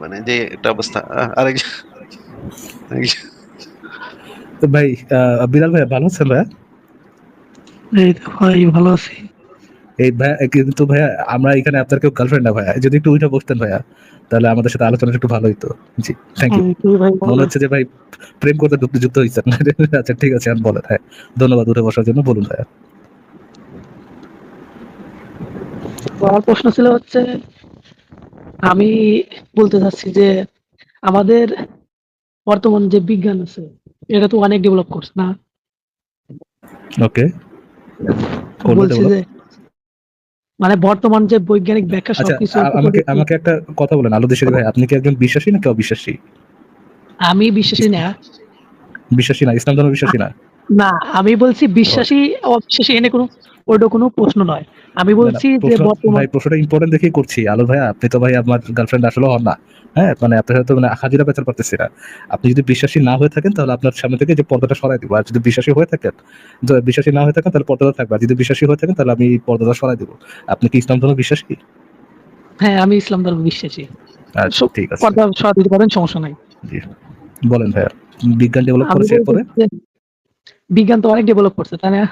মানে যে একটা অবস্থা আরেকজন- তো ভাই বিলাল ভাই ভালো আছেন ভাইয়া? এই তো ভাই ভালো আছি। এই ভাইয়া কিন্তু ভাইয়া আমরা এখানে আপনার কেউ গার্লফ্রেন্ড না ভাইয়া। যদি একটু উঠে বসতেন ভাইয়া তাহলে আমাদের সাথে আলোচনা একটু ভালো হইতো। জি থ্যাংক ইউ ভাই মনে হচ্ছে যে ভাই প্রেম করতে যুক্ত যুক্ত হয়েছেন আচ্ছা ঠিক আছে আমি বলেন হ্যাঁ ধন্যবাদ উঠে বসার জন্য বলুন ভাইয়া। আমার প্রশ্ন ছিল হচ্ছে আমি বলতে চাচ্ছি যে আমাদের বর্তমান যে বিজ্ঞান আছে এটা তো অনেক ডেভেলপ করছে না? ওকে বলছি যে মানে বর্তমান যে বৈজ্ঞানিক ব্যাখ্যা আচ্ছা সবকিছু আমাকে আমাকে একটা কথা বলেন আলো দেশের ভাই আপনি কি একজন বিশ্বাসী নাকি অবিশ্বাসী? আমি বিশ্বাসী না। বিশ্বাসী না ইসলাম ধর্ম বিশ্বাসী না? না আমি বলছি বিশ্বাসী অবিশ্বাসী এনে কোনো ওটা কোনো প্রশ্ন নয়। আমি বলছি যে বর্তমান ভাই প্রশ্নটা ইম্পর্টেন্ট দেখেই করছি। আলো ভাই আপনি তো ভাই আমার গার্লফ্রেন্ড আসলে হন না। হ্যাঁ মানে আপনার সাথে মানে হাজিরা বেচার পারতেছি না। আপনি যদি বিশ্বাসী না হয়ে থাকেন তাহলে আপনার সামনে থেকে যে পর্দাটা সরাই দিব। আর যদি বিশ্বাসী হয়ে থাকেন বিশ্বাসী না হয়ে থাকেন তাহলে পর্দাটা থাকবে। আর যদি বিশ্বাসী হয়ে থাকেন তাহলে আমি পর্দাটা সরাই দিব। আপনি কি ইসলাম ধর্ম বিশ্বাসী? হ্যাঁ আমি ইসলাম ধর্ম বিশ্বাসী। আচ্ছা ঠিক আছে। পর্দা সরা দিতে পারেন সমস্যা নাই। জি। বলেন ভাইয়া বিজ্ঞান ডেভেলপ করেছে এরপরে? বিজ্ঞান তো অনেক ডেভেলপ করছে তাই না?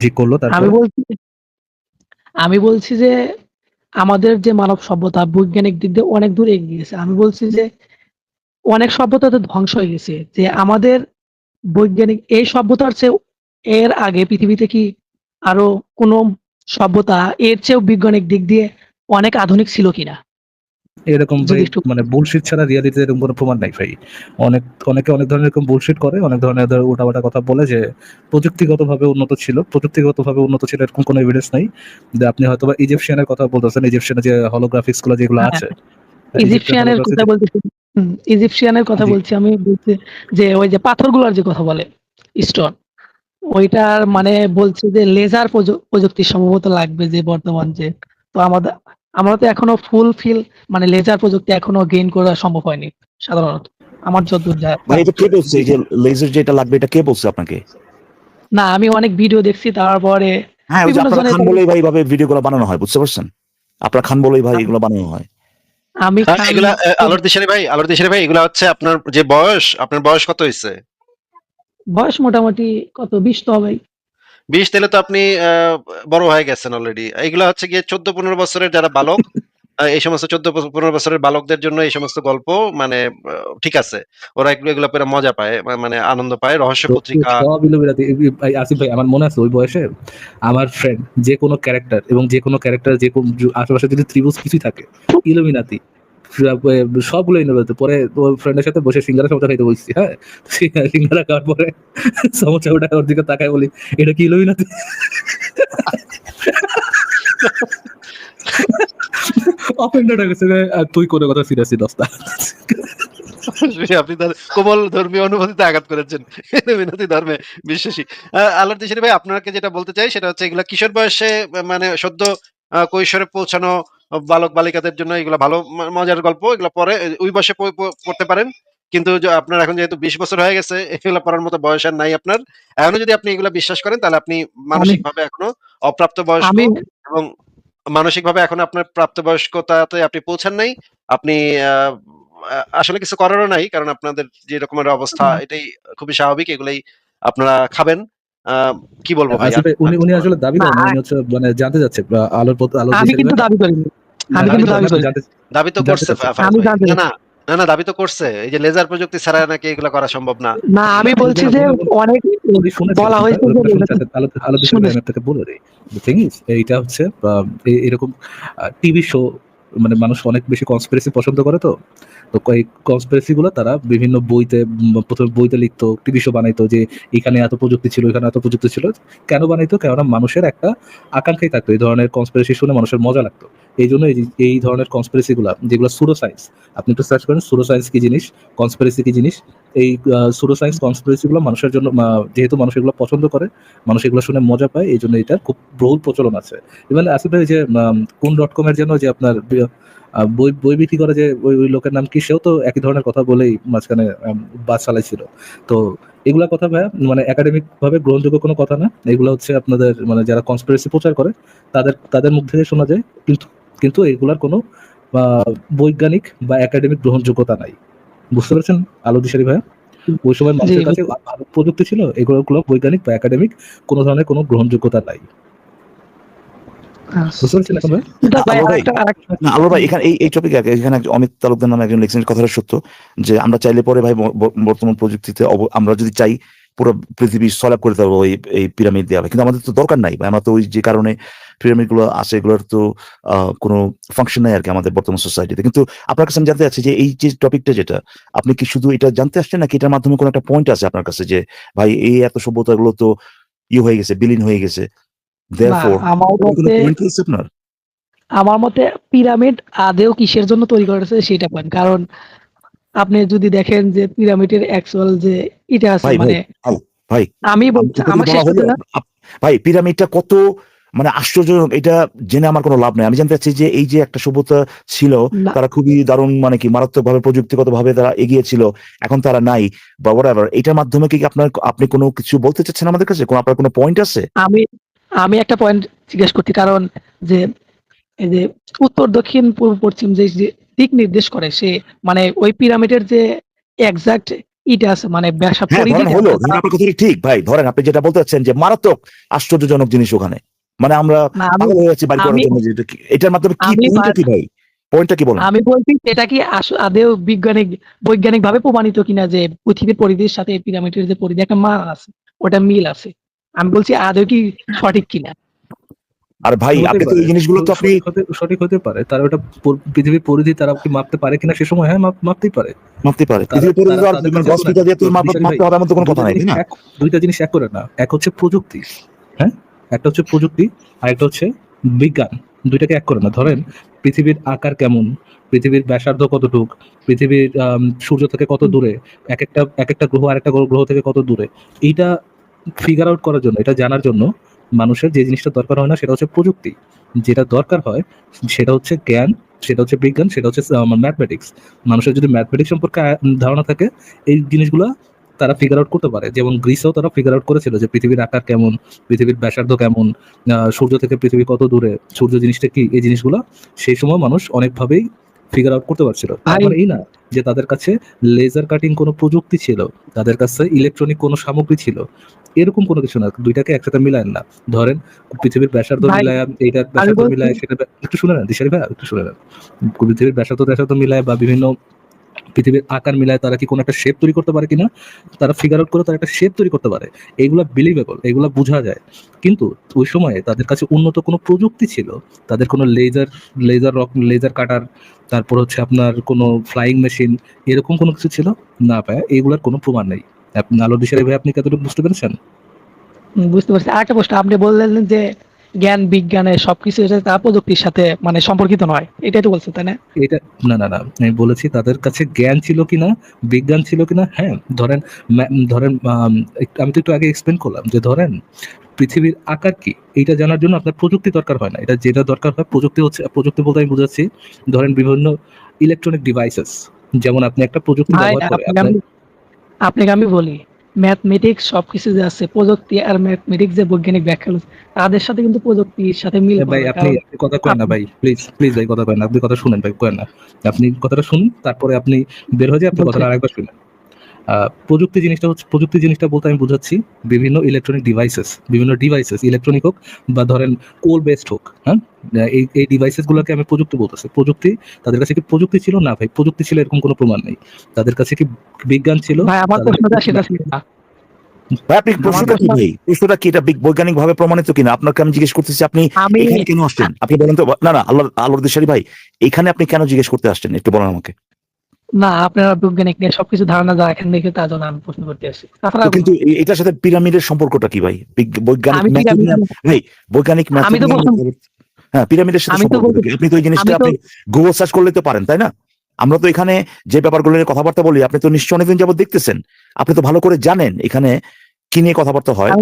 ঠিক করল আমি বলছি আমি বলছি যে আমাদের যে মানব সভ্যতা বৈজ্ঞানিক দিক দিয়ে অনেক দূর এগিয়ে গেছে। আমি বলছি যে অনেক সভ্যতা তো ধ্বংস হয়ে গেছে যে আমাদের বৈজ্ঞানিক এই সভ্যতার চেয়ে এর আগে পৃথিবীতে কি আরও কোনো সভ্যতা এর চেয়েও বৈজ্ঞানিক দিক দিয়ে অনেক আধুনিক ছিল কিনা? এরকম মানে বুলশিট ছাড়া রিয়ালিটিতে এরকম কোনো প্রমাণ নাই ভাই। অনেক অনেকে অনেক ধরনের এরকম বুলশিট করে অনেক ধরনের কথা বলে যে প্রযুক্তিগতভাবে উন্নত ছিল প্রযুক্তিগতভাবে উন্নত ছিল এরকম কোনো এভিডেন্স নাই। যে আপনি হয়তো বা ইজিপশিয়ানের কথা বলতেছেন ইজিপশিয়ানের যে হলোগ্রাফিক্সগুলো যেগুলো হ্যাঁ, আছে। ইজিপশিয়ানের কথা বলতেছি ইজিপশিয়ানের কথা বলছি আমি বলছি যে ওই যে পাথরগুলোর যে কথা বলে স্টোন ওইটার মানে বলছে যে লেজার প্রযুক্তি সম্ভবত লাগবে যে বর্তমান যে তো আমাদের আমরা তো এখনও ফুল ফিল মানে লেজার প্রযুক্তি এখনও গেইন করা সম্ভব হয়নি সাধারণত। আমার যতদূর যায় মানে এটা কে বলছে? যে লেজার যেটা লাগবে এটা কে বলছে আপনাকে? না আমি অনেক ভিডিও দেখছি তারপরে হ্যাঁ আপনারা খান বলেই ভাই ভাবে ভিডিও গুলো বানানো হয় বুঝতে পারছেন? আপনারা খান বলেই ভাই এগুলো বানানো হয়। আমি হ্যাঁ, খান- এগুলা আলোর দেশের ভাই আলোর দেশের ভাই এগুলা হচ্ছে আপনার যে বয়স আপনার বয়স কত হয়েছে বয়স মোটামুটি কত বিশ তো হবেই। বিশ তাহলে তো আপনি বড় হয়ে গেছেন অলরেডি এগুলা হচ্ছে গিয়ে চোদ্দ পনেরো বছরের যারা বালক এই সমস্ত চোদ্দ পনেরো বছরের বালকদের জন্য এই সমস্ত গল্প মানে ঠিক আছে। ওরা এগুলো এগুলো পেরে মজা পায় মানে আনন্দ পায়। রহস্য পত্রিকা আসিফ ভাই আমার মনে আছে ওই বয়সে আমার ফ্রেন্ড যে কোনো ক্যারেক্টার এবং যে কোনো ক্যারেক্টার যে কোনো আশেপাশে যদি ত্রিভুজ কিছুই থাকে ইলুমিনাতি। সবগুলো ইনোভেতে পরে ফ্রেন্ডের সাথে বসে সিঙ্গারা সমস্যা খাইতে বলছি হ্যাঁ? সিঙ্গারা- খাওয়ার পরে সমস্যা ওটা ওর দিকে তাকায় বলি, এটা কি ইলুমিনাতি অফেন্ডেড হয়ে গেছে তুই কোনো কথা সিরিয়াসলি দস্তা আপনি তার কোমল ধর্মীয় অনুভূতিতে আঘাত করেছেন বিনোদী ধর্মে বিশ্বাসী। আল্লাহর দেশের ভাই, আপনাকে যেটা বলতে চাই সেটা হচ্ছে এগুলা কিশোর বয়সে মানে সদ্য কৈশোরে পৌঁছানো বালক বালিকাদের জন্য এগুলো ভালো মজার গল্প এগুলো পরে ওই বয়সে পড়তে পারেন। কিন্তু আপনার এখন যেহেতু বিশ বছর হয়ে গেছে এগুলো পড়ার মতো বয়স আর নাই আপনার। এখনও যদি আপনি এগুলো বিশ্বাস করেন তাহলে আপনি মানসিক ভাবে এখনও অপ্রাপ্ত বয়স্ক এবং মানসিক ভাবে এখন আপনার প্রাপ্তবয়স্কতাতে আপনি পৌঁছান নাই। আপনি আসলে কিছু করারও নাই কারণ আপনাদের যে রকমের অবস্থা এটাই খুবই স্বাভাবিক এগুলাই আপনারা খাবেন। কি বলব ভাই? আসিফ উনি উনি আসলে দাবি করেন উনি হচ্ছে মানে জানতে যাচ্ছে আলোর পথ- আলোর আমি কিন্তু দাবি করিনি। আমি না, কিন্তু দাবি করি দাবি তো করছে আমি জানতে না না না দাবি তো করছে। এই যে লেজার প্রযুক্তি ছাড়া নাকি এগুলো করা সম্ভব না। না আমি বলছি যে অনেক বলা হয়েছে আপনাকে বলে দিই। Thing is, এইটা হচ্ছে আহ, এরকম টিভি শো মানে মানুষ অনেক বেশি কনস্পিরেসি পছন্দ করে তো? তো এই কনসপিরেসি গুলো তারা বিভিন্ন বইতে প্রথমে বইতে লিখতো টিভি শো বানাইতো যে এখানে এত প্রযুক্তি ছিল, এখানে এত প্রযুক্তি ছিল। কেন বানাইতো? কেননা মানুষের একটা আকাঙ্ক্ষাই থাকতো, এই ধরনের কনস্পিরেসি শুনে মানুষের মজা লাগতো। এই জন্য এই- ধরনের কনসপিরেসি গুলা, যেগুলো সুরো সায়েন্স আপনি একটু সার্চ করেন সুরো সায়েন্স কি জিনিস কনস্পিরেসি কি জিনিস এই সুরো সায়েন্স কনস্পিরেসি গুলো মানুষের জন্য যেহেতু মানুষ এগুলো পছন্দ করে, মানুষ এগুলো শুনে মজা পায়, এই জন্য এটার খুব বহুল প্রচলন আছে। ইভেন আসলে যে কোন ডট কম এর জন্য যে আপনার বই বই বিক্রি করে যে, ওই ওই লোকের নাম কি, সেও তো একই ধরনের কথা বলেই মাঝখানে বাস চালাইছিল। তো এগুলা কথা ভাইয়া মানে একাডেমিক ভাবে গ্রহণযোগ্য কোনো কথা না। এগুলো হচ্ছে আপনাদের মানে যারা কনস্পিরেসি প্রচার করে, তাদের তাদের মুখ থেকে শোনা যায়, কিন্তু কিন্তু এগুলার কোনো বৈজ্ঞানিক বা একাডেমিক গ্রহণযোগ্যতা নাই। বুঝতে পারছেন? আলো দিশারি ভাইয়া? ওই সময় মানুষের কাছে ভালো প্রযুক্তি ছিল এগুলো বৈজ্ঞানিক বা একাডেমিক কোনো ধরনের কোনো গ্রহণযোগ্যতা নাই। ভাই? এখানে এই টপিক এখানে একজন অমিত তালুকদার নামে একজন লিখছেন কথাটা সত্য যে আমরা চাইলে পরে ভাই বর্তমান প্রযুক্তিতে অব- আমরা যদি চাই পুরো পৃথিবী সলাপ করে দেবো এই এই পিরামিড দেওয়া কিন্তু আমাদের তো দরকার নাই। আমরা তো ওই যে কারণে পিরামিডগুলো আছে এগুলোর তো কোনো ফাংশন নাই আর কি আমাদের বর্তমান সোসাইটিতে কিন্তু আপনার কাছে আমি জানতে চাচ্ছি যে এই যে টপিকটা যেটা আপনি কি শুধু এটা জানতে আসছেন নাকি এটার মাধ্যমে কোনো একটা পয়েন্ট আছে আপনার কাছে যে ভাই এই এত সভ্যতা সভ্যতাগুলো তো ই হয়ে গেছে বিলীন হয়ে গেছে? আমার মতে পিরামিড আদেও কিসের জন্য তৈরি করা হয়েছে সেটা পয়েন্ট কারণ আপনি যদি দেখেন যে পিরামিডের অ্যাকচুয়াল যে এটা আছে মানে ভাই আমি বলছি আমার ভাই পিরামিডটা কত মানে আশ্চর্যজনক এটা জেনে আমার কোনো লাভ নাই। আমি জানতে চাচ্ছি যে এই যে একটা সভ্যতা ছিল তারা খুবই দারুণ মানে কি মারাত্মক ভাবে প্রযুক্তিগত ভাবে তারা এগিয়ে ছিল এখন তারা নাই বা whatever এটার মাধ্যমে কি আপনার আপনি কোনো কিছু বলতে চাচ্ছেন আমাদের কাছে? কোনো আপনার কোনো পয়েন্ট আছে? আমি আমি একটা পয়েন্ট জিজ্ঞেস করছি কারণ যে এই যে উত্তর দক্ষিণ পূর্ব পশ্চিম যে দিক নির্দেশ করে। সে মানে ওই পিরামিডের যে এক্সাক্ট আছে মানে ব্যাসা হ্যাঁ হলো আপনার কথাটা ঠিক ভাই। ধরেন আপনি যেটা বলতে চাচ্ছেন যে মারাত্মক আশ্চর্যজনক জিনিস ওখানে। মানে আমরা এটার মাধ্যমে কি আমি পয়েন্টটা বার- কি ভাই? পয়েন্টটা কি বলেন? আমি বলছি এটা কি আদেও বিজ্ঞানিক বৈজ্ঞানিক ভাবে প্রমাণিত কিনা যে পৃথিবীর পরিধির সাথে পিরামিডের যে পরিধি একটা মান আছে ওটা মিল আছে। আমি বলছি আদৌ কি সঠিক কিনা? আর ভাই আপনি তো এই জিনিসগুলো তো আপনি সঠিক হতে- পারে। তারা ওটা পৃথিবীর পরিধি তারা কি মাপতে পারে কিনা সে সময় হ্যাঁ মাপ- মাপতেই পারে। মাপতে পারে। পৃথিবীর পরিধি আর তাদের মানে দিয়ে তো মাপতে হবে এমন তো কোনো কথা নাই না? এক- দুইটা জিনিস এক করে না। এক হচ্ছে প্রযুক্তি হ্যাঁ? একটা হচ্ছে প্রযুক্তি আর একটা হচ্ছে বিজ্ঞান। দুইটাকে এক করে না। ধরেন পৃথিবীর আকার কেমন? পৃথিবীর ব্যাসার্ধ কতটুক? পৃথিবীর সূর্য থেকে কত দূরে? এক একটা এক একটা গ্রহ আর একটা গ্রহ থেকে কত দূরে? এইটা ফিগার আউট করার জন্য এটা জানার জন্য মানুষের যে জিনিসটা দরকার হয় না, সেটা হচ্ছে প্রযুক্তি। যেটা দরকার হয়, সেটা হচ্ছে জ্ঞান, সেটা হচ্ছে বিজ্ঞান, সেটা হচ্ছে ম্যাথমেটিক্স মানুষের যদি ম্যাথমেটিক্স সম্পর্কে ধারণা থাকে, এই জিনিসগুলো তারা ফিগার আউট করতে পারে। যেমন গ্রিসেও তারা ফিগার আউট করেছিল যে পৃথিবীর আকার কেমন, পৃথিবীর ব্যাসার্ধ কেমন সূর্য থেকে পৃথিবী কত দূরে, সূর্য জিনিসটা কি, এই জিনিসগুলো সেই সময় মানুষ অনেকভাবেই ফিগার আউট করতে পারছিল। এই না যে তাদের কাছে লেজার কাটিং কোনো প্রযুক্তি ছিল তাদের কাছে ইলেকট্রনিক কোনো সামগ্রী ছিল এরকম কোনো কিছু না দুইটাকে একসাথে মিলায় না। ধরেন পৃথিবীর ব্যাসার্ধ মিলায় এইটা ব্যাসার্ধ মিলায় সেটা একটু শুনে না দিশারি ভাই একটু শুনে নেন। পৃথিবীর ব্যাসার্ধ ব্যাসার্ধ মিলায় বা বিভিন্ন পৃথিবীর আকার মিলায় তারা কি কোনো একটা শেপ তৈরি করতে পারে কিনা? তারা ফিগার আউট করে তারা একটা শেপ তৈরি করতে পারে। এইগুলা বিলিভেবল এগুলা বোঝা যায়। কিন্তু ওই সময়ে তাদের কাছে উন্নত কোনো প্রযুক্তি ছিল? তাদের কোনো laser laser rock laser cutter তারপর হচ্ছে আপনার কোনো ফ্লাইং মেশিন এরকম কোনো কিছু ছিল? না পায় এইগুলার কোনো প্রমাণ নেই। আপনি আলো দিশারি ভাই, আপনি কতটুকু বুঝতে পেরেছেন? বুঝতে পারছি। আরেকটা প্রশ্ন, আপনি বললেন যে জ্ঞান বিজ্ঞানে সবকিছু এটা তা প্রযুক্তির সাথে মানে সম্পর্কিত নয়। এটাই তো বলছেন তাই না? এটা না না না আমি বলেছি তাদের কাছে জ্ঞান ছিল কিনা বিজ্ঞান ছিল কিনা হ্যাঁ ধরেন ধরেন আমি তো একটু আগে এক্সপ্লেন করলাম যে ধরেন পৃথিবীর আকার কি? এটা জানার জন্য আপনার প্রযুক্তি দরকার হয় না। এটা যেটা দরকার হয় প্রযুক্তি হচ্ছে প্রযুক্তি বলতে আমি বুঝাচ্ছি ধরেন বিভিন্ন ইলেকট্রনিক ডিভাইসেস যেমন আপনি একটা প্রযুক্তি ব্যবহার করে আপনাকে আমি বলি ম্যাথমেটিক্স সব কিছু যে আছে প্রযুক্তি আর ম্যাথমেটিক্স যে বৈজ্ঞানিক ব্যাখ্যা তাদের সাথে কিন্তু প্রযুক্তির সাথে মিল ভাই আপনি কথা কয়েন না ভাই প্লিজ প্লিজ ভাই কথা কয়েন না আপনি কথা শুনেন ভাই কয়েন না। আপনি কথাটা শুনুন তারপরে আপনি বের হয়ে যায় আপনি কথা কথাটা আরেকবার শুনেন। প্রযুক্তি জিনিসটা হচ্ছে প্রযুক্তি জিনিসটা বলতে আমি বোঝাচ্ছি বিভিন্ন ইলেকট্রনিক ডিভাইসেস বিভিন্ন ডিভাইসেস ইলেকট্রনিক হোক বা ধরেন কোল বেসড হোক হ্যাঁ? এই এই ডিভাইসেস গুলোকে আমি প্রযুক্তি বলতেছি। প্রযুক্তি তাদের কাছে কি প্রযুক্তি ছিল? না ভাই প্রযুক্তি ছিল এরকম কোনো প্রমাণ নেই। তাদের কাছে কি বিজ্ঞান ছিল? ভাই আমার তাদের প্রশ্নটা কাছে সেটা কি- ছিল না। আপনি প্রশ্নটা কি ভাই? প্রশ্নটা কি? এটা বৈজ্ঞানিক ভাবে প্রমাণিত কিনা? আপনাকে আমি জিজ্ঞেস করতেছি আপনি আমি এখানে কেন আসছেন? আপনি বলেন তো না না আল্লাহ আল্লাহ ভাই এখানে আপনি কেন জিজ্ঞেস করতে আসছেন? একটু বলেন আমাকে। না আপনারা বৈজ্ঞানিক নিয়ে সবকিছু ধারণা যা এখান থেকে তার জন্য আমি প্রশ্ন করতে তো কিন্তু এটার সাথে পিরামিডের সম্পর্কটা কি ভাই? বৈজ্ঞানিক ভাই বৈজ্ঞানিক আমি তো হ্যাঁ পিরামিডের সাথে? আপনি তো এই জিনিসটা আপনি গুগল সার্চ করলে তো পারেন তাই না? আমরা তো এখানে যে ব্যাপারগুলো নিয়ে কথাবার্তা বলি আপনি তো নিশ্চয় অনেকদিন যাবত দেখতেছেন। আপনি তো ভালো করে জানেন এখানে কি নিয়ে কথাবার্তা হয়।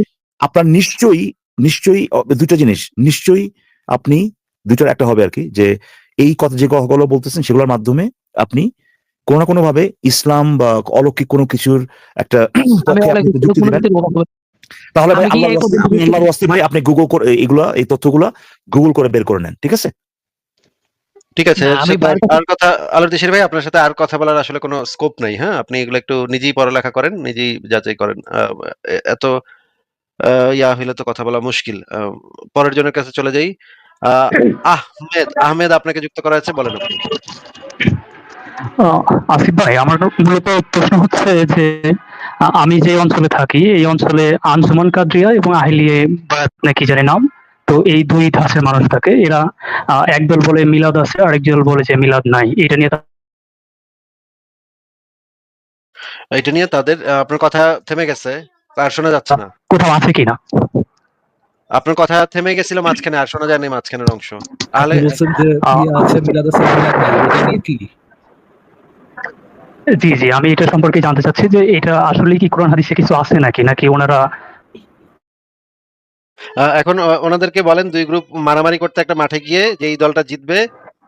আপনার নিশ্চয়ই নিশ্চয়ই অ, দুইটা জিনিস। নিশ্চয়ই আপনি দুটোর একটা হবে আর কি যে এই কথা যে কথাগুলো বলতেছেন সেগুলোর মাধ্যমে আপনি কোনো না কোনো ভাবে ইসলাম বা অলৌকিক কোনো কিছুর একটা যুক্তি দিবেন। তাহলে ভাই আল্লাহর ওয়াস্তে- ভাই আপনি গুগল করে এগুলা এই তথ্যগুলা গুগল করে বের করে নেন ঠিক আছে? ঠিক আছে আর কথা আলোর দেশের ভাই আপনার সাথে আর কথা বলার আসলে কোনো স্কোপ নাই হ্যাঁ? আপনি এগুলো একটু নিজেই পড়ালেখা করেন নিজেই যাচাই করেন। আহ, এত আহ, ইয়া হইলে তো কথা বলা মুশকিল। আহ, পরের জনের কাছে চলে যাই। আহমেদ আহমেদ আপনাকে যুক্ত করা আছে বলেন আপনি। আসিফ ভাই আমার মূলত প্রশ্ন হচ্ছে যে আমি যে অঞ্চলে থাকি এই অঞ্চলে আঞ্জুমান কাদরিয়া এবং আহিলিয়ে বায়াত নাকি জানি নাম? তো এই দুই ধাঁচের মানুষ থাকে এরা একদল বলে মিলাদ আছে আরেকদল বলে যে মিলাদ নাই। এটা নিয়ে এটা নিয়ে তাদের আপনার কথা থেমে গেছে আর শোনা যাচ্ছে না। কোথাও আছে কিনা আপনার কথা থেমে গেছিল মাঝখানে আর শোনা যায়নি মাঝখানের অংশ। তাহলে আছে মিলাদ আছে মিলাদ নাই এটা নিয়ে কি? জি জি আমি এটা সম্পর্কে জানতে চাচ্ছি যে এটা আসলে কি কোরআন হাদিসে কিছু আছে নাকি? নাকি ওনারা আহ, এখন ওনাদেরকে বলেন দুই গ্রুপ মারামারি করতে একটা মাঠে গিয়ে যেই দলটা জিতবে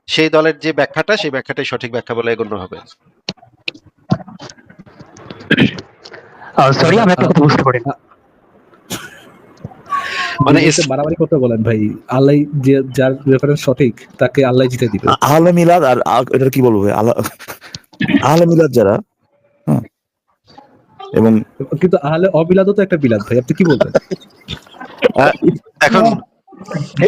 সেই দলের যে ব্যাখ্যাটা সেই ব্যাখ্যাটাই সঠিক ব্যাখ্যা বলে গণ্য হবে। সরি আমি একটা কথা বুঝতে পারি না। মানে মারামারি করতে বলেন ভাই আল্লাহ যে যার রেফারেন্স সঠিক তাকে আল্লাহ জিতে দিবে। আহলে মিলাদ আর এটার কি বলব ভাই? আলা- আহলে মিলাদ যারা হ্যাঁ এবং কিন্তু আহলে অবিলাদও তো একটা বিলাদ ভাই আপনি কি বলবেন? এখন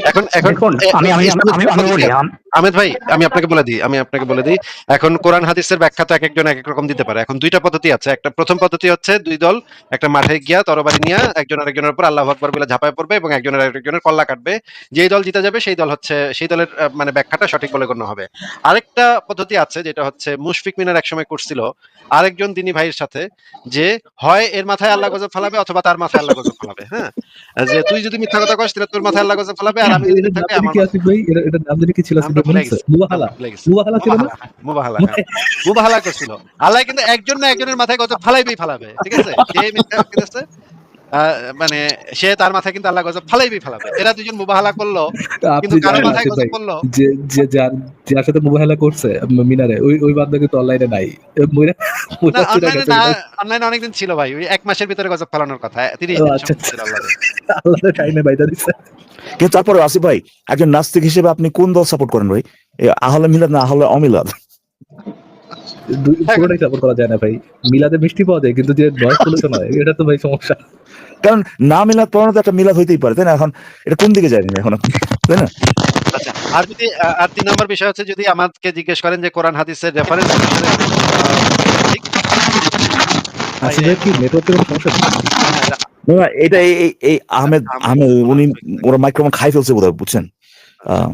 এখন এখন আমি আমি আমি- বলি আহমেদ ভাই আমি আপনাকে বলে দিই আমি আপনাকে বলে দিই। এখন কোরআন হাদিসের ব্যাখ্যা তো এক একজন এক এক রকম দিতে পারে। এখন দুইটা পদ্ধতি আছে। একটা প্রথম পদ্ধতি হচ্ছে দুই দল একটা মাঠে গিয়া তরবারি নিয়ে একজন আরেকজনের উপর আল্লাহ আকবর বলে ঝাঁপায় পড়বে এবং একজনের আরেকজনের কল্লা কাটবে। যেই দল জিতে যাবে সেই দল হচ্ছে সেই দলের মানে ব্যাখ্যাটা সঠিক বলে গণ্য হবে। আরেকটা পদ্ধতি আছে যেটা হচ্ছে মুশফিক মিনার একসময় করছিল আরেকজন দিনী ভাইয়ের সাথে যে হয় এর মাথায় আল্লাহ গজব ফেলাবে অথবা তার মাথায় আল্লাহ গজব ফেলাবে হ্যাঁ? যে তুই যদি মিথ্যা কথা কস তাহলে তোর মাথায় আল্লাহ গজব ফেলাবে আর আমি যদি থাকি আমার কি আছে ভাই? এটা- নাম জানি কি ছিল মুবাহালা। মুবাহালা ছিল না? মুবাহালা, হ্যাঁ। মুবাহালা করছিল। আল্লাহ কিন্তু একজন না একজনের মাথায় গজব ফালাইবেই ফালাবে ঠিক আছে? কে মিথ্যা করতেছে, আহ, মানে সে তার মাথায় কিন্তু আল্লাহ গজব ফালাইবেই ফালাবে। এরা দুজন মুবাহালা করল কিন্তু কারও মাথায় গজব করল? যে যে যার যার সাথে মুবাহালা করছে মিনারে ওই ওই বান্দা কিন্তু অনলাইনে নাই। অনলাইনে না অনলাইনে অনেকদিন ছিল ভাই ওই এক মাসের ভিতরে গজব ফেলানোর কথা তিরিশ ও, দিন আচ্ছা, ছিল আল্লাহর। আল্লাহর টাইমে বাইদা দিছে। কিন্তু তারপরে আসিফ ভাই একজন নাস্তিক হিসেবে আপনি কোন দল সাপোর্ট করেন ভাই? আহলে মিলাদ না আহলে অমিলাদ? পুরোটাই সাপোর্ট করা যায় না ভাই। মিলাদে মিষ্টি পাওয়া যায় কিন্তু যে নয় পলিউশন হয় এটা তো ভাই সমস্যা। কারণ না মিলাদ পড়ানো তো একটা মিলাদ হইতেই পারে তাই না? এখন এটা কোন দিকে যায় এখন তাই না? আচ্ছা আর যদি আর তিন নম্বর বিষয় হচ্ছে যদি আমাকে জিজ্ঞেস করেন যে কোরআন হাদিসের রেফারেন্স ঠিক? কি নেটওয়ার্কের সমস্যা? না, এটা এই আহমেদ আহমেদ উনি ওরা মাইক্রোফোন খাই ফেলছে বোধহয় বুঝছেন? আহ,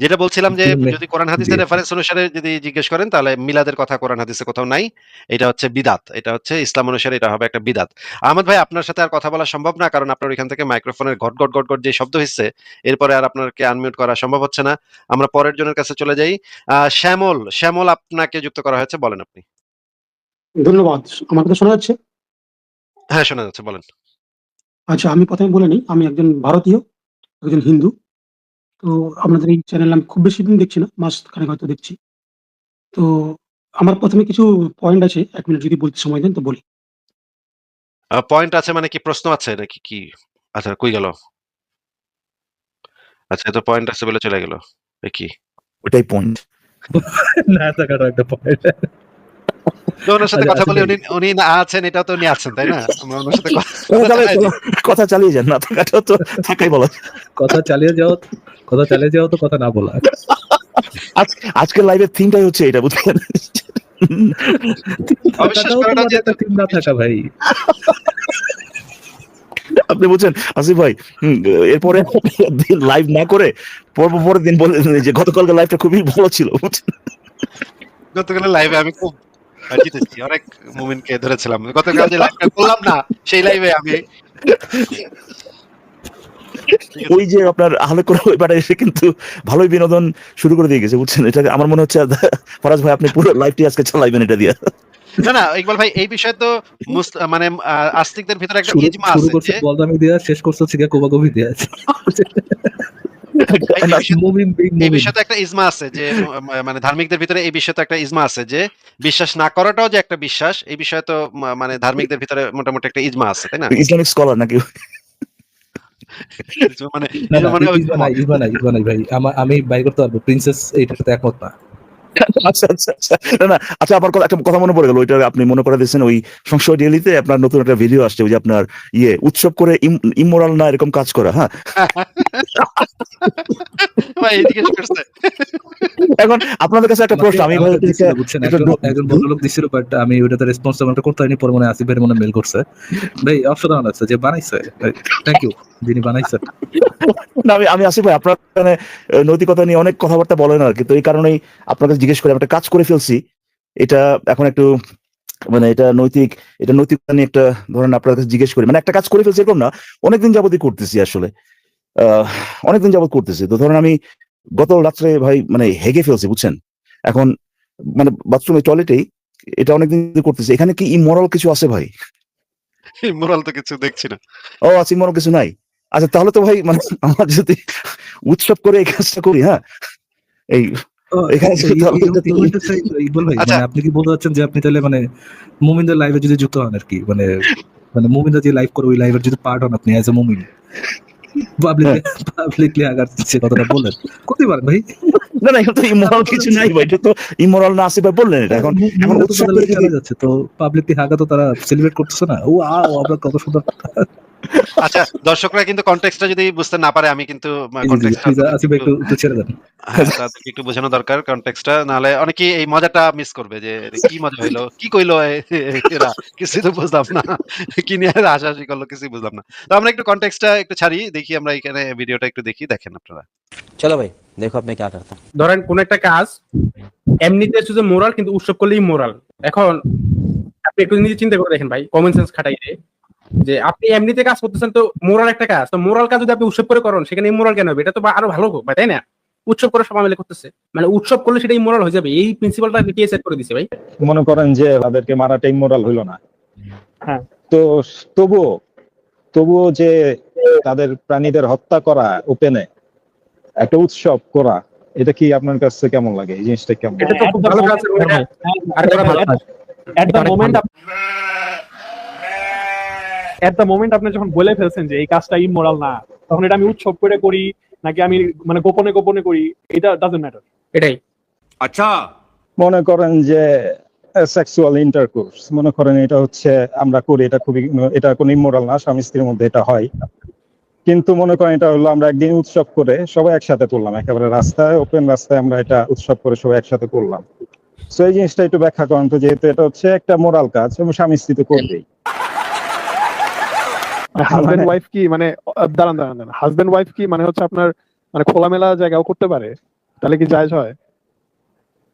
যেটা বলছিলাম যে যদি কোরআন হাদিসের রেফারেন্স অনুসারে যদি জিজ্ঞেস করেন তাহলে মিলাদের কথা কোরআন হাদিসে কোথাও নাই। এটা হচ্ছে বিদাত এটা হচ্ছে ইসলাম অনুসারে এটা হবে একটা বিদাত। আহমদ ভাই আপনার সাথে আর কথা বলা সম্ভব না কারণ আপনার ওইখান থেকে মাইক্রোফোনের ঘট ঘট ঘট ঘট যে শব্দ হচ্ছে এরপরে আর আপনাকে আনমিউট করা সম্ভব হচ্ছে না। আমরা পরের জনের কাছে চলে যাই। আহ, শ্যামল শ্যামল আপনাকে যুক্ত করা হয়েছে বলেন আপনি। ধন্যবাদ। আমার কথা শোনা যাচ্ছে? হ্যাঁ শোনা যাচ্ছে বলেন। আচ্ছা আমি প্রথমে বলে নিই আমি একজন ভারতীয় একজন হিন্দু। তো আপনাদের এই চ্যানেল আমি খুব বেশি দিন দেখছি না মাস খানেক হয়তো দেখছি। তো আমার প্রথমে কিছু পয়েন্ট আছে এক মিনিট যদি বলতে সময় দেন তো বলি। পয়েন্ট আছে মানে কি প্রশ্ন আছে নাকি কি? আচ্ছা কই গেল? আচ্ছা তো পয়েন্ট আছে বলে চলে গেল। এ কি? ওটাই পয়েন্ট না থাকাটা একটা point। তো ওনার সাথে আচ্ছা, কথা বলে আচ্ছা, উনি উনি না আছেন এটাও তো উনি আছেন তাই না? আমরা ওনার সাথে কথা- কথা চালিয়ে যান না থাকাটা তো থাকাই বলা। কথা চালিয়ে যাও কথা চালিয়ে যাও তো কথা না বলা। আজ- আজকের লাইভের থিমটাই হচ্ছে এটা বুঝলেন থাকাটাও না থাকা ভাই। আপনি বুঝছেন আসিফ ভাই হুম, এরপরে লাইভ না করে পর পরের দিন বলে যে গতকালকে লাইভটা খুবই ভালো ছিল বুঝছেন? গতকালের লাইভে আমি খুব জিতেছি অনেক মুমিনকে ধরেছিলাম। গতকাল যে লাইভটা করলাম না সেই লাইভে আমি। ওই যে আপনার আহলে করে ওই পাটা এসে কিন্তু ভালোই বিনোদন শুরু করে দিয়ে গেছে বুঝছেন? এটা আমার মনে হচ্ছে ফরাজ ভাই আপনি পুরো লাইভটি আজকে চালাইবেন এটা দিয়ে। না না ইকবাল ভাই এই বিষয়ে তো মানে আস্তিকদের ভিতরে একটা ইজমা শুরু আছে করছে বলদামি দিয়া শেষ করছে গিয়ে কোবাকবি দিয়া এই বিষয়ে- তো একটা ইজমা আছে যে মানে ধার্মিকদের ভিতরে এই বিষয়ে তো একটা ইজমা আছে যে বিশ্বাস না করাটাও যে একটা বিশ্বাস এই বিষয়ে তো মানে ধার্মিকদের ভিতরে মোটামুটি একটা ইজমা আছে তাই না? ইসলামিক স্কলার নাকি? মানে আমি বাই করতে পারব প্রিন্সেস এইটার সাথে একমত না। আচ্ছা আচ্ছা আচ্ছা। না না আচ্ছা আবার কথা- একটা কথা মনে পড়ে গেল। ওইটা আপনি মনে করে দিয়েছেন ওই সংসদ ডেলিতে আপনার নতুন একটা ভিডিও আসছে, ওই যে আপনার ইয়ে উৎসব করে ইমোরাল না এরকম কাজ করা হ্যাঁ? এখন আপনাদের কাছে একটা প্রশ্ন আমি বুঝছেন একজন ভদ্রলোক দিছিল বাট আমি রেসপন্স করতে হয়নি পরে মনে মনে মেল করছে। ভাই অসাধারণ যে বানাইছে থ্যাংক ইউ যিনি বানাইছে। না আমি আমি আসি ভাই আপনার মানে নৈতিকতা নিয়ে অনেক কথাবার্তা বলেন আর কি তো এই কারণেই আপনাকে জিজ্ঞেস করে একটা কাজ করে ফেলছি। এটা এখন একটু মানে এটা নৈতিক এটা নৈতিকতা নিয়ে একটা ধরেন আপনার কাছে জিজ্ঞেস করি। মানে একটা কাজ করে ফেলছি এরকম না অনেকদিন যাবতই করতেছি আসলে। আহ অনেকদিন যাবত করতেছি। তো ধরেন আমি গত রাত্রে ভাই মানে হেগে ফেলছে বুঝছেন? এখন মানে বাথরুমে টয়লেটেই এটা অনেকদিন করতেছে। এখানে কি ইমোরাল কিছু আছে ভাই? মোরাল তো কিছু দেখছি না। ও আচ্ছা ইমোরাল কিছু নাই। আচ্ছা তাহলে তো ভাই মানে আমরা যদি উৎসব করে এই কাজটা করি হ্যাঁ? এই আচ্ছা। মানে আপনি কি বলতে চাচ্ছেন যে আপনি তাহলে মানে মুমিনদের লাইভে যদি যুক্ত হন আর কি? মানে মানে মুমিনরা যে লাইভ করে ওই লাইভের যদি পার্ট হন আপনি অ্যাজ এ মুমিন। পাবলিকলি পাবলিকলি আগার দিচ্ছে। কথাটা বললেন। করতে পারেন ভাই। না না তো ইমোরাল কিছু নাই ভাই এটা তো ইমোরাল না আসি ভাই বললেন এটা। এখন এখন উৎসব যাচ্ছে। তো পাবলিকলি হাগা তো তারা সেলিব্রেট করতেছে না। ও আ আমরা কত সুন্দর আচ্ছা দর্শকরা কিন্তু কনটেক্সটটা যদি বুঝতে না পারে আমি কিন্তু হ্যাঁ, একটু বোঝানো দরকার কনটেক্সটটা নাহলে অনেকে এই মজাটা মিস করবে যে কি মজা হইল কি কইলো এরা কিছু তো বুঝলাম না কি নিয়ে হাসাহাসি করল কিছু বুঝলাম না। তো আমরা একটু কনটেক্সটটা একটু ছাড়ি দেখি আমরা এখানে ভিডিওটা একটু দেখি দেখেন আপনারা। চলো ভাই দেখো আপনি কি করতে ধরেন কোন একটা কাজ এমনিতে শুধু মোরাল কিন্তু উৎসব করলেই মোরাল এখন আপনি একটু নিজে চিন্তা করে দেখেন ভাই কমন সেন্স খাটাই যে আপনি এমনিতে কাজ করতেছেন তো মোরাল একটা কাজ। তো মোরাল কাজ যদি আপনি উৎসব করে করেন সেখানে মোরাল কেন হবে? এটা তো আরও ভালো হোক তাই না? উৎসব করে সবাই মিলে করতেছে। মানে উৎসব করলে সেটাই মোরাল হয়ে যাবে। এই প্রিন্সিপালটা কে সেট করে দিছে ভাই? মনে করেন যে তাদেরকে মারাটা ইমোরাল হইল না। হ্যাঁ। তো তবুও তবুও যে তাদের প্রাণীদের হত্যা করা ওপেনে একটা উৎসব করা এটা কি আপনার কাছে কেমন লাগে? এই জিনিসটা কেমন? এটা তো খুব ভালো কাজ আর করা ভালো কাজ। এট দ্য মোমেন্ট আপনি যখন বলে ফেলছেন যে এই কাজটা ইমোরাল না তখন এটা আমি উৎসব করে করি নাকি আমি মানে গোপনে গোপনে করি এটা ডাজন্ট ম্যাটার এটাই। আচ্ছা। মনে করেন যে সেক্সুয়াল ইন্টারকোর্স মনে করেন এটা হচ্ছে আমরা করি এটা খুবই এটা কোনো ইমোরাল না স্বামী স্ত্রীর মধ্যে এটা হয়। কিন্তু মনে করেন এটা হলো আমরা একদিন উৎসব করে সবাই একসাথে করলাম একেবারে রাস্তায় ওপেন রাস্তায় আমরা এটা উৎসব করে সবাই একসাথে করলাম। সো এই জিনিসটা একটু ব্যাখ্যা করেন তো যেহেতু এটা হচ্ছে একটা মোরাল কাজ এবং স্বামী স্ত্রী তো করবেই। হাজবেন্ড ওয়াইফ কি মানে দাঁড়ান দাঁড়ান দাঁড়ান। হাজবেন্ড ওয়াইফ কি মানে হচ্ছে আপনার মানে খোলামেলা জায়গাও করতে পারে? তাহলে কি জায়েজ হয়?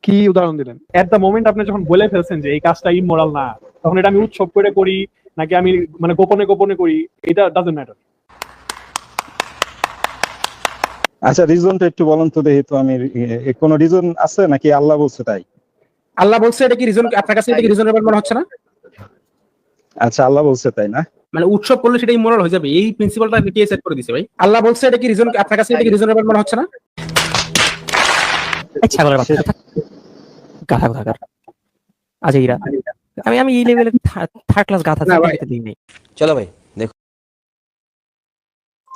কি উদাহরণ দিলেন? এট দ্য মোমেন্ট আপনি যখন বলে ফেলছেন যে এই কাজটা ইমোরাল না তখন এটা আমি উৎসব করে করি নাকি আমি মানে গোপনে গোপনে করি এটা ডাজন্ট ম্যাটার আচ্ছা রিজনটা একটু বলেন তো দেখি তো আমি কোনো রিজন আছে নাকি আল্লাহ বলছে তাই? আল্লাহ বলছে এটা কি রিজন আপনার কাছে এটা কি রিজনেবল মনে হচ্ছে না? আচ্ছা আল্লাহ বলছে তাই না? মানে উৎসব করলে সেটাই মোরাল হয়ে যাবে। এই প্রিন্সিপালটা কে সেট করে দিছে ভাই? আল্লাহ বলছে এটা কি রিজন আপনার কাছে এটা কি রিজনেবল মনে হচ্ছে না? ছাগলের বাচ্চা গাধা কোথাকার আজাইরা আমি আমি এই লেভেলে থার্ড ক্লাস গাধা না ভাই। দিই নাই। চলো ভাই দেখো।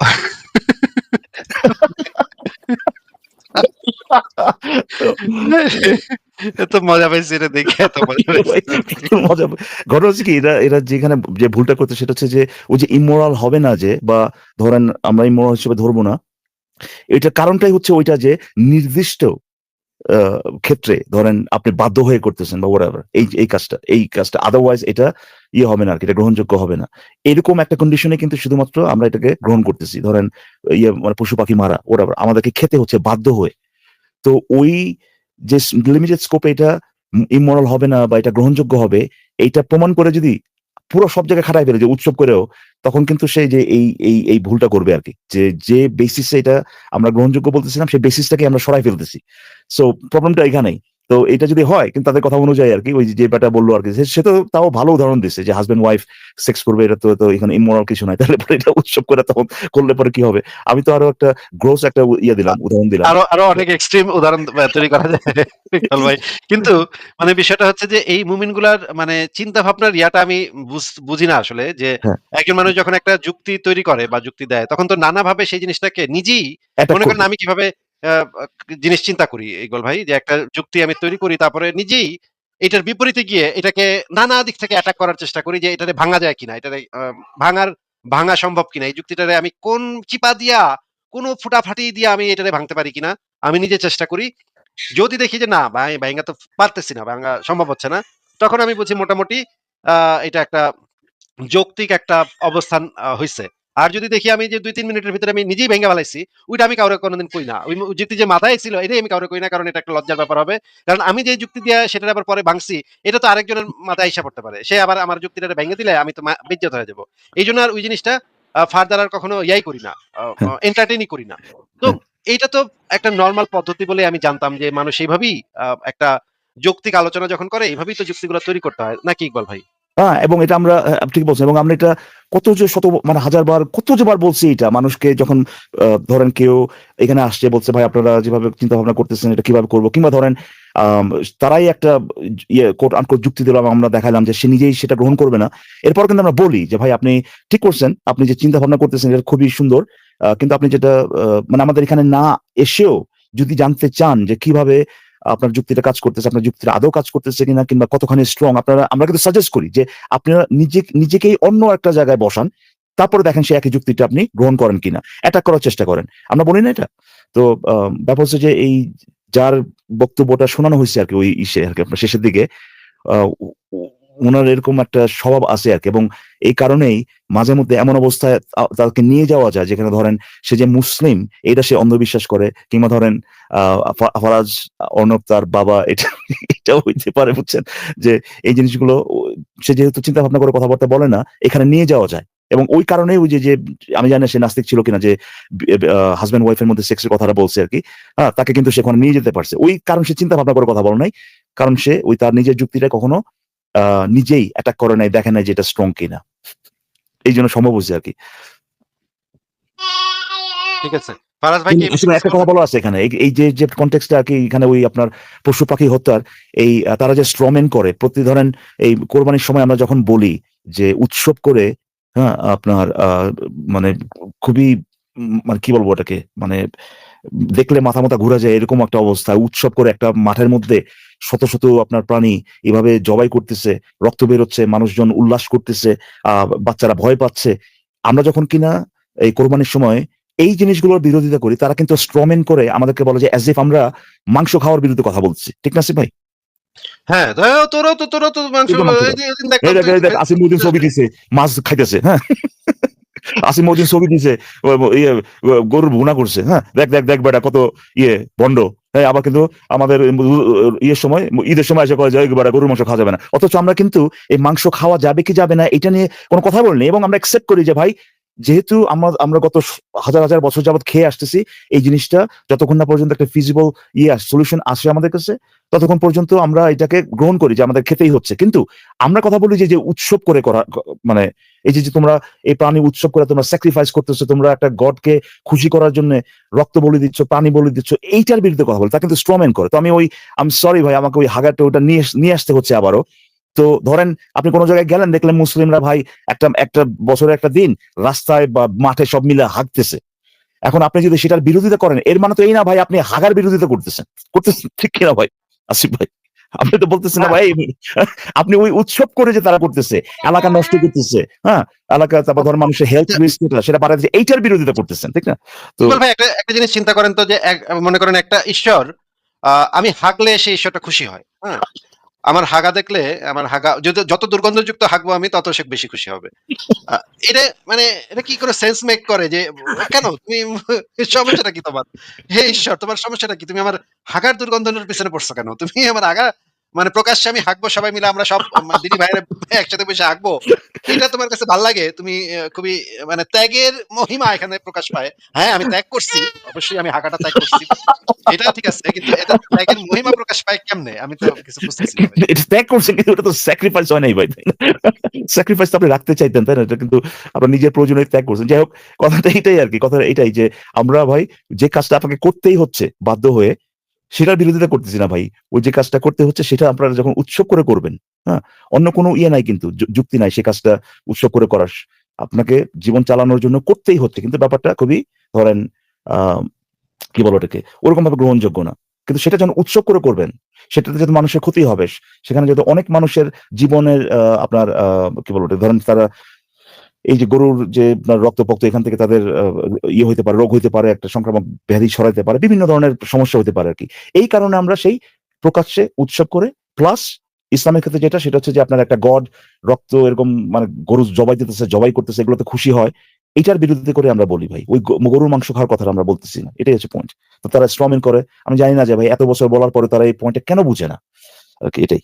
এত মজা পাইছি এটা দেখে এত মজা ঘটনা হচ্ছে কি এরা এরা যেখানে যে ভুলটা করতে সেটা হচ্ছে যে ওই যে ইমোরাল হবে না যে বা ধরেন আমরা ইমোরাল হিসেবে ধরবো না এটার কারণটাই হচ্ছে ওইটা যে নির্দিষ্ট আহ, ক্ষেত্রে ধরেন আপনি বাধ্য হয়ে করতেছেন বা ওরাভার এই এই কাজটা এই কাজটা আদারওয়াইজ এটা ইয়ে হবে না আর কি এটা গ্রহণযোগ্য হবে না। এরকম একটা কন্ডিশনে কিন্তু শুধুমাত্র আমরা এটাকে গ্রহণ করতেছি ধরেন ইয়ে মানে পশু পাখি মারা ওরাভার আমাদেরকে খেতে হচ্ছে বাধ্য হয়ে। তো ওই যে লিমিটেড স্কোপে এটা ইমোরাল হবে না বা এটা গ্রহণযোগ্য হবে, এইটা প্রমাণ করে যদি পুরো সব জায়গায় খাটাই ফেলে, যে উৎসব করেও, তখন কিন্তু সে যে এই এই এই ভুলটা করবে আর কি যে যে বেসিসে এটা আমরা গ্রহণযোগ্য বলতেছিলাম সেই বেসিসটাকে আমরা সরাই ফেলতেছি। সো প্রবলেমটা এখানেই। তো এটা যদি হয় কিন্তু তাদের কথা অনুযায়ী আর কি ওই যে ব্যাটা বলল আর কি সে- তো তাও ভালো উদাহরণ দিচ্ছে যে হাজবেন্ড ওয়াইফ সেক্স করবে এটা তো এখানে ইমোরাল কিছু নাই। তাহলে পরে এটা উৎসব করে তখন করলে পরে কি হবে? আমি তো আরও একটা গ্রোস একটা ইয়ে দিলাম উদাহরণ দিলাম। আরও আরও অনেক এক্সট্রিম উদাহরণ তৈরি করা যায় ভাই। কিন্তু মানে বিষয়টা হচ্ছে যে এই মুমিনগুলার মানে চিন্তা ভাবনার ইয়াটা আমি বুঝ- না আসলে যে হ্যাঁ। একজন মানুষ যখন একটা যুক্তি তৈরি করে বা যুক্তি দেয় তখন তো নানাভাবে সেই জিনিসটাকে নিজেই মনে করেন আমি কীভাবে জিনিস চিন্তা করি ইকবাল ভাই, যে একটা যুক্তি আমি তৈরি করি, তারপরে নিজেই এটার বিপরীতে গিয়ে এটাকে নানা দিক থেকে অ্যাটাক করার চেষ্টা করি যে এটারে ভাঙা যায় কিনা এটারে ভাঙার, ভাঙা সম্ভব কিনা, এই যুক্তিটারে আমি কোন চিপা দিয়া, কোন ফুটাফাটি দিয়ে আমি এটারে ভাঙতে পারি কিনা, আমি নিজে চেষ্টা করি। যদি দেখি যে না, ভাই ভাঙ্গা তো পারতেছি না ভাঙ্গা সম্ভব হচ্ছে না, তখন আমি বুঝি মোটামুটি এটা একটা যৌক্তিক একটা অবস্থান হইছে। আর যদি দেখি আমি যে দুই তিন মিনিটের ভিতরে আমি নিজেই ভেঙে ফেলাইছি ওইটা আমি কাউরে কোনোদিন কই না। ওই যুক্তি যে মাথায় ছিল এটাই আমি কাউরে কই না কারণ এটা একটা লজ্জার ব্যাপার হবে। কারণ আমি যে যুক্তি দিয়ে সেটা আবার পরে ভাঙছি এটা তো আরেকজনের মাথায় হিসাব করতে পারে। সে আবার আমার যুক্তিটা ভেঙে দিলে আমি তো বেজ্জত হয়ে যাব। এই জন্য আর ওই জিনিসটা ফার্দার আর কখনো ইয়াই করি না এন্টারটেইনই করি না। তো এইটা তো একটা নর্মাল পদ্ধতি বলে আমি জানতাম যে মানুষ এইভাবেই আহ, একটা যৌক্তিক আলোচনা যখন করে এইভাবেই তো যুক্তিগুলো তৈরি করতে হয়। নাকি ইকবাল ভাই? হ্যাঁ এবং এটা আমরা ঠিক বলছেন, এবং আমরা এটা কত যে শত মানে হাজার বার, কত যে বার বলছি এটা, মানুষকে যখন ধরেন কেউ এখানে আসছে, বলছে, ভাই, আপনারা যেভাবে চিন্তা ভাবনা করতেছেন, এটা কীভাবে করব? কিংবা ধরেন তারাই একটা ইয়ে কোট আনকোট যুক্তি দিলাম আমরা দেখালাম যে সে নিজেই সেটা গ্রহণ করবে না। এরপর কিন্তু আমরা বলি যে, ভাই, আপনি ঠিক করছেন, আপনি যে চিন্তা ভাবনা করতেছেন, এটা খুবই সুন্দর কিন্তু আপনি যেটা মানে আমাদের এখানে না এসেও যদি জানতে চান যে কীভাবে আপনার যুক্তিটা কাজ করতেছে, আপনার যুক্তিটা আদৌ কাজ করতেছে কিনা কিংবা কতখানি স্ট্রং আপনারা, আমরা কিন্তু সাজেস্ট করি যে আপনারা নিজে, নিজেকেই অন্য একটা জায়গায় বসান, তারপরে দেখেন সে একই যুক্তিটা আপনি গ্রহণ করেন কিনা। অ্যাটাক করার চেষ্টা করেন। আমরা বলি না এটা? তো ব্যাপার হচ্ছে যে এই যার বক্তব্যটা শোনানো হয়েছে আর কি, ওই ইসে আর কি, আপনার শেষের দিকে ওনার এরকম একটা স্বভাব আছে আর কি। এবং এই কারণেই মাঝে মধ্যে এমন অবস্থায় তাকে নিয়ে যাওয়া যায়, যেখানে ধরেন সে যে মুসলিম এটা সে অন্ধবিশ্বাস করে। কিংবা ধরেন ফরাজ অর্ণব তার বাবা, এটা, এটাও হইতে পারে, বুঝছেন? যে এই জিনিসগুলো সে যেহেতু চিন্তা ভাবনা করে কথাবার্তা বলে না, এখানে নিয়ে যাওয়া যায়। এবং ওই কারণে ওই যে আমি জানি সে নাস্তিক ছিল কিনা, যে হাজব্যান্ড ওয়াইফের মধ্যে সেক্সের কথাটা বলছে আর কি। হ্যাঁ তাকে কিন্তু সেখানে নিয়ে যেতে পারছে। ওই কারণ সে চিন্তা ভাবনা করে কথা বলে নাই। কারণ সে ওই তার নিজের যুক্তিটা কখনো নিজেই অ্যাটাক করে নাই দেখে নাই যে এটা স্ট্রং কিনা। এই জন্য সম্ভব হচ্ছে আর কি। ঠিক আছে। ফারাজ ভাই এই একটা কথা বলা আছে এখানে। এই- যে যে কনটেক্সটটা আর কি এখানে ওই আপনার পশু পাখি হত্যার এই তারা যে স্ট্রমেন করে প্রতি ধরেন এই কোরবানির সময় আমরা যখন বলি যে উৎসব করে হ্যাঁ আপনার আহ, মানে খুবই মানে কি বলব ওটাকে মানে দেখলে মাথা মাথা ঘুরে যায় এরকম একটা অবস্থা। উৎসব করে একটা মাঠের মধ্যে শত শত আপনার প্রাণী এভাবে জবাই করতেছে রক্ত বেরোচ্ছে মানুষজন উল্লাস করতেছে আহ বাচ্চারা ভয় পাচ্ছে। আমরা যখন কিনা এই কোরবানির সময় এই জিনিসগুলোর বিরোধিতা করি তারা কিন্তু স্ট্রমেন করে আমাদেরকে বলে যে অ্যাজ ইফ আমরা মাংস খাওয়ার বিরুদ্ধে কথা বলছি। ঠিক না ভাই? হ্যাঁ তোরা তো তোরও তো মাংস ছবি দিছে মাছ খাইতেছে হ্যাঁ? আসিম উদ্দিন ছবি দিছে ইয়ে গরুর ভুনা করছে হ্যাঁ? দেখ দেখ দেখ বেটা কত ইয়ে বন্ড। হ্যাঁ আবার কিন্তু আমাদের ইয়ের সময়, ঈদের সময় এসে কয় যে, "এই বেটা, গরুর মাংস খাওয়া যাবে না। অথচ আমরা কিন্তু এই মাংস খাওয়া যাবে কি যাবে না, এটা নিয়ে কোনো কথা বলিনি এবং আমরা অ্যাকসেপ্ট করি যে, ভাই, যেহেতু আমরা আমরা গত হাজার হাজার বছর যাবত খেয়ে আসতেছি, এই জিনিসটা যতক্ষণ না পর্যন্ত একটা ফিজিবল ইয়ে সলিউশন আসে আমাদের কাছে, ততক্ষণ পর্যন্ত আমরা এটাকে গ্রহণ করি যে, আমাদের খেতেই হচ্ছে। কিন্তু আমরা কথা বলি যে উৎসব করে করা মানে এই যে তোমরা এই প্রাণী উৎসব করে তোমরা স্যাক্রিফাইস করতেছো, তোমরা একটা গডকে খুশি করার জন্য রক্ত বলি দিচ্ছ প্রাণী বলি দিচ্ছ, এইটার বিরুদ্ধে কথা বলি। তা কিন্তু স্ট্রমেন করে। তো আমি ওই আমি সরি ভাই, আমাকে ওই হাগারটা, ওটা নিয়ে নিয়ে আসতে হচ্ছে আবারও। তো ধরেন আপনি কোনো জায়গায় গেলেন, দেখলেন মুসলিমরা ভাই একটা একটা বছরের একটা দিন রাস্তায় বা মাঠে সব মিলে হাঁকতেছে এখন আপনি যদি সেটার বিরোধিতা করেন, এর মানে তো এই না ভাই, আপনি হাগার বিরোধিতা করতেছেন। করতেছেন ঠিক কিনা ভাই? আসিফ ভাই। আপনি তো বলতেছেন না ভাই আপনি ওই উৎসব করে যে তারা করতেছে এলাকা নষ্ট করতেছে হ্যাঁ এলাকা তারপর ধর মানুষের হেলথ রিস্ক যেটা সেটা বাড়াচ্ছে এইটার বিরোধিতা করতেছেন ঠিক না? তো ভাই একটা একটা জিনিস চিন্তা করেন তো যে মনে করেন একটা ঈশ্বর আহ, আমি হাগলে সেই ঈশ্বরটা খুশি হয় হ্যাঁ। আমার হাগা দেখলে, আমার হাগা, যত দুর্গন্ধযুক্ত হাগবো আমি, তত সে বেশি খুশি হবে। এটা মানে এটা কি করে সেন্স মেক করে যে, কেন? তুমি সমস্যাটা কি তোমার? হে ঈশ্বর, তোমার সমস্যাটা কি? তুমি আমার হাগার দুর্গন্ধের পিছনে পড়ছো কেন? তুমি আমার আগা মানে প্রকাশ্যে আমি হাঁকবো, সবাই মিলে আমরা সব দিদি ভাইয়ের একসাথে বসে হাঁকবো। এটা তোমার কাছে ভালো লাগে? তুমি খুবই মানে ত্যাগের মহিমা এখানে প্রকাশ পায়। হ্যাঁ আমি ত্যাগ করছি, অবশ্যই আমি হাঁকাটা ত্যাগ করছি। এটা ঠিক আছে, কিন্তু এটা ত্যাগের মহিমা প্রকাশ পায় কেমনে? আমি তো কিছু বুঝতেছি এটা ত্যাগ করছেন কিন্তু ওটা তো স্যাক্রিফাইস হয় নাই ভাই। স্যাক্রিফাইস তো আপনি রাখতে চাইতেন, তাই না? এটা কিন্তু আপনার নিজের প্রয়োজনে ত্যাগ করছেন যাই হোক, কথাটা এটাই আর কি কথা এটাই যে আমরা ভাই, যে কাজটা আপনাকে করতেই হচ্ছে, বাধ্য হয়ে সেটার বিরোধিতা করতেছি না ভাই। ওই যে কাজটা করতে হচ্ছে, সেটা আপনারা যখন উৎসব করে করবেন হ্যাঁ? অন্য কোনো ইয়ে নাই কিন্তু যুক্তি নাই সে কাজটা উৎসব করে করার। আপনাকে জীবন চালানোর জন্য করতেই হচ্ছে, কিন্তু ব্যাপারটা খুবই ধরেন কি বলো ওটাকে? ওরকম ভাবে গ্রহণযোগ্য না। কিন্তু সেটা যখন উৎসব করে করবেন, সেটাতে যাতে মানুষের ক্ষতি হবে, সেখানে যাতে অনেক মানুষের জীবনের আপনার কি বলব ধরেন তারা এই যে গরুর যে রক্তপক্ত, এখান থেকে তাদের ইয়ে হইতে পারে, রোগ হইতে পারে, একটা সংক্রামক ব্যাধি ছড়াইতে পারে, বিভিন্ন ধরনের সমস্যা হতে পারে আর কি এই কারণে আমরা সেই প্রকাশ্যে উৎসব করে প্লাস ইসলামের ক্ষেত্রে যেটা, সেটা হচ্ছে যে আপনার একটা গড, রক্ত এরকম মানে গরু জবাই দিতেছে, জবাই করতেছে, এগুলোতে খুশি হয় এটার বিরুদ্ধে করে আমরা বলি ভাই। ওই গরুর মাংস খাওয়ার কথা আমরা বলতেছি না, এটাই হচ্ছে পয়েন্ট তো তারা স্ট্রমিন করে, আমি জানি না যে ভাই, এত বছর বলার পরে তারা এই পয়েন্টটা কেন বুঝে না? এটাই।